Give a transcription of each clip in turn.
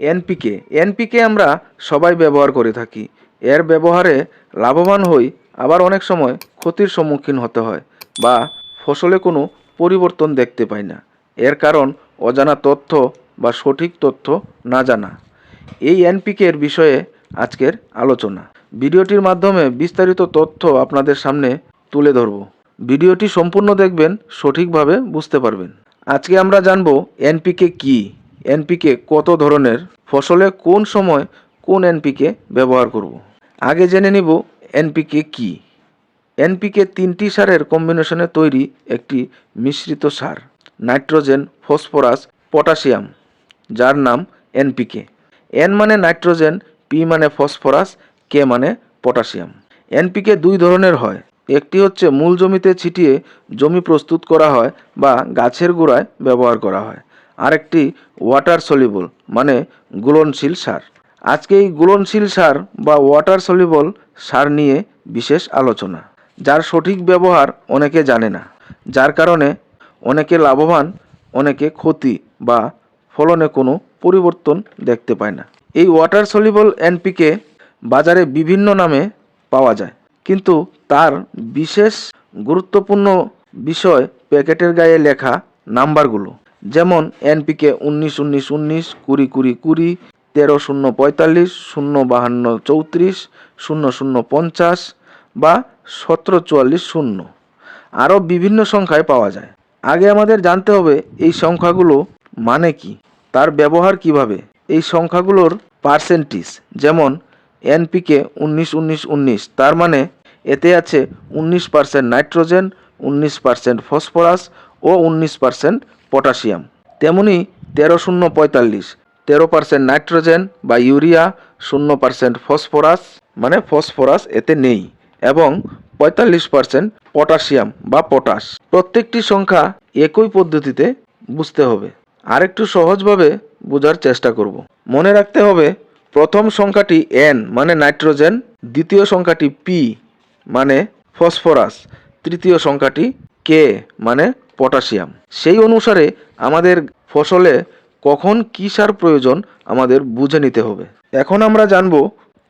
NPK NPK আমরা সবাই ব্যবহার করে থাকি। এর ব্যবহারে লাভবান হই আবার অনেক সময় ক্ষতির সম্মুখীন হতে হয় বা ফসলে কোনো পরিবর্তন দেখতে পাই না। এর কারণ অজানা তথ্য বা সঠিক তথ্য না জানা। এই এনপিকের বিষয়ে আজকের আলোচনা। ভিডিওটির মাধ্যমে বিস্তারিত তথ্য আপনাদের সামনে তুলে ধরব। ভিডিওটি সম্পূর্ণ দেখবেন, সঠিকভাবে বুঝতে পারবেন। আজকে আমরা জানব এনপিকে কি। এনপিকে কত ধরনের ফসলে কোন সময় কোন এনপিকে ব্যবহার করব? আগে জেনে নিব এনপিকে কি। এনপিকে তিনটি সারের কম্বিনেশনে তৈরি একটি মিশ্রিত সার, নাইট্রোজেন, ফসফরাস, পটাশিয়াম, যার নাম এনপিকে। এন মানে নাইট্রোজেন, পি মানে ফসফরাস, কে মানে পটাশিয়াম। এনপিকে দুই ধরনের হয়। একটি হচ্ছে মূল জমিতে ছিটিয়ে জমি প্রস্তুত করা হয় বা গাছের গোড়ায় ব্যবহার করা হয়। আরেকটি ওয়াটার সলিবল মানে গুলনশীল সার। আজকে এই গুলনশীল সার বা ওয়াটার সলিবল সার নিয়ে বিশেষ আলোচনা, যার সঠিক ব্যবহার অনেকে জানে না, যার কারণে অনেকে লাভবান, অনেকে ক্ষতি বা ফলনে কোনো পরিবর্তন দেখতে পায় না। এই ওয়াটার সলিবল এনপিকে বাজারে বিভিন্ন নামে পাওয়া যায়, কিন্তু তার বিশেষ গুরুত্বপূর্ণ বিষয় প্যাকেটের গায়ে লেখা নাম্বারগুলো। যেমন এনপিকে উনিশ উনিশ উনিশ, কুড়ি কুড়ি কুড়ি, তেরো শূন্য পঁয়তাল্লিশ, শূন্য বাহান্ন চৌত্রিশ, শূন্য শূন্য পঞ্চাশ বা সতেরো চুয়াল্লিশ শূন্য। আরও বিভিন্ন সংখ্যায় পাওয়া যায়। আগে আমাদের জানতে হবে এই সংখ্যাগুলো মানে কি, তার ব্যবহার কীভাবে। এই সংখ্যাগুলোর পার্সেন্টেজ যেমন এনপিকে উনিশ উনিশ উনিশ, তার মানে এতে আছে উনিশ পার্সেন্ট নাইট্রোজেন, উনিশ পার্সেন্ট ফসফরাস ও উনিশ পার্সেন্ট পটাশিয়াম। তেমনি তেরো শূন্য পঁয়তাল্লিশ, তেরো পার্সেন্ট নাইট্রোজেন বা ইউরিয়া, শূন্য পার্সেন্ট ফসফরাস মানে ফসফরাস এতে নেই, এবং পঁয়তাল্লিশ পার্সেন্ট পটাশিয়াম বা পটাশ। প্রত্যেকটি সংখ্যা একই পদ্ধতিতে বুঝতে হবে। আরেকটু সহজভাবে বোঝার চেষ্টা করব। মনে রাখতে হবে, প্রথম সংখ্যাটি এন মানে নাইট্রোজেন, দ্বিতীয় সংখ্যাটি পি মানে ফসফরাস, তৃতীয় সংখ্যাটি কে মানে পটাশিয়াম সেই অনুসারে আমাদের ফসলে কখন কী সার প্রয়োজন আমাদের বুঝে নিতে হবে এখন আমরা জানব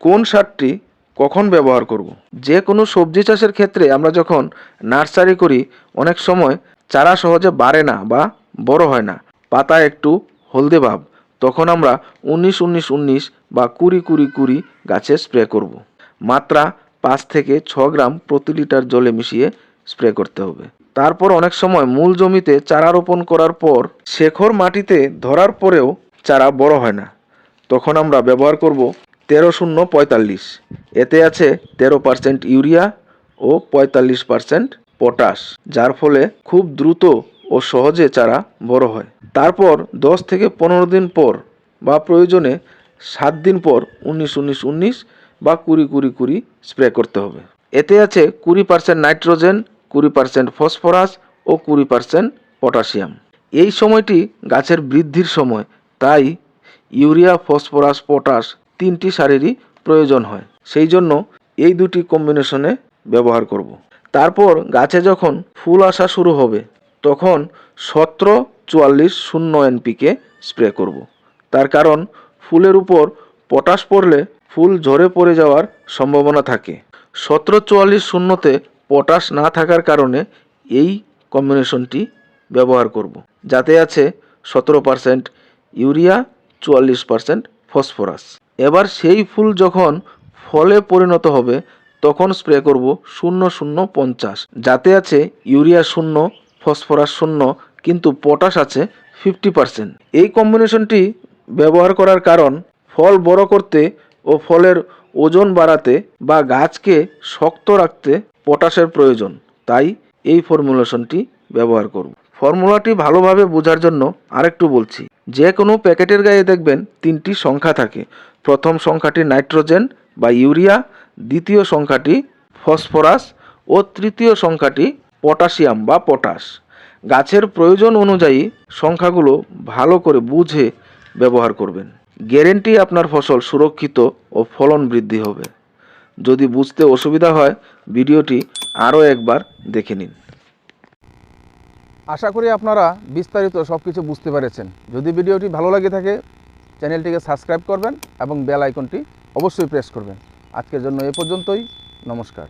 কোন সারটি কখন ব্যবহার করব। যে কোনো সবজি চাষের ক্ষেত্রে আমরা যখন নার্সারি করি, অনেক সময় চারা সহজে বাড়ে না বা বড় হয় না পাতা একটু হলদে ভাব, তখন আমরা উনিশ উনিশ উনিশ বা কুড়ি কুড়ি কুড়ি গাছে স্প্রে করব। মাত্রা পাঁচ থেকে ছ গ্রাম প্রতি লিটার জলে মিশিয়ে স্প্রে করতে হবে তারপর অনেক সময় মূল জমিতে চারা রোপণ করার পর শেখর মাটিতে ধরার পরেও চারা বড় হয় না। তখন আমরা ব্যবহার করব তেরো শূন্য পঁয়তাল্লিশ। এতে আছে তেরো পার্সেন্ট ইউরিয়া ও পঁয়তাল্লিশ পার্সেন্ট পটাশ, যার ফলে খুব দ্রুত ও সহজে চারা বড় হয়। তারপর দশ থেকে পনেরো দিন পর বা প্রয়োজনে সাত দিন পর উনিশ উনিশ উনিশ বা কুড়ি কুড়ি কুড়ি স্প্রে করতে হবে। এতে আছে কুড়ি পার্সেন্ট নাইট্রোজেন কুড়ি পার্সেন্ট ফসফরাস ও কুড়ি পার্সেন্ট পটাশিয়াম এই সময়টি গাছের বৃদ্ধির সময়, তাই ইউরিয়া, ফসফরাস, পটাশ তিনটি সারেরই প্রয়োজন হয় সেই জন্য এই দুটি কম্বিনেশনে ব্যবহার করব। তারপর গাছে যখন ফুল আসা শুরু হবে, তখন সতেরো চুয়াল্লিশ শূন্য এনপিকে স্প্রে করব। তার কারণ ফুলের উপর পটাশ পড়লে ফুল ঝরে পড়ে যাওয়ার সম্ভাবনা থাকে সতেরো চুয়াল্লিশ শূন্যতে পটাশ না থাকার কারণে এই কম্বিনেশনটি ব্যবহার করব। যাতে আছে সতেরো পার্সেন্ট ইউরিয়া, চুয়াল্লিশ পার্সেন্ট ফসফরাস। এবার সেই ফুল যখন ফলে পরিণত হবে, তখন স্প্রে করব শূন্য শূন্য পঞ্চাশ। যাতে আছে ইউরিয়া শূন্য, ফসফরাস শূন্য, কিন্তু পটাশ আছে ফিফটি পার্সেন্ট। এই কম্বিনেশনটি ব্যবহার করার কারণ ফল বড় করতে ও ফলের ওজন বাড়াতে বা গাছকে শক্ত রাখতে পটাশের প্রয়োজন, তাই এই ফর্মুলেশনটি ব্যবহার করব। ফর্মুলাটি ভালোভাবে বোঝার জন্য আরেকটু বলছি, যে কোনো প্যাকেটের গায়ে দেখবেন তিনটি সংখ্যা থাকে। প্রথম সংখ্যাটি নাইট্রোজেন বা ইউরিয়া, দ্বিতীয় সংখ্যাটি ফসফরাস ও তৃতীয় সংখ্যাটি পটাশিয়াম বা পটাশ। গাছের প্রয়োজন অনুযায়ী সংখ্যাগুলো ভালো করে বুঝে ব্যবহার করবেন। গ্যারেন্টি আপনার ফসল সুরক্ষিত ও ফলন বৃদ্ধি হবে। যদি বুঝতে অসুবিধা হয়, ভিডিওটি আরও একবার দেখে নিন। আশা করি আপনারা বিস্তারিত সব কিছু বুঝতে পেরেছেন। যদি ভিডিওটি ভালো লাগে থাকে, চ্যানেলটিকে সাবস্ক্রাইব করবেন এবং বেল আইকনটি অবশ্যই প্রেস করবেন। আজকের জন্য এ পর্যন্তই। নমস্কার।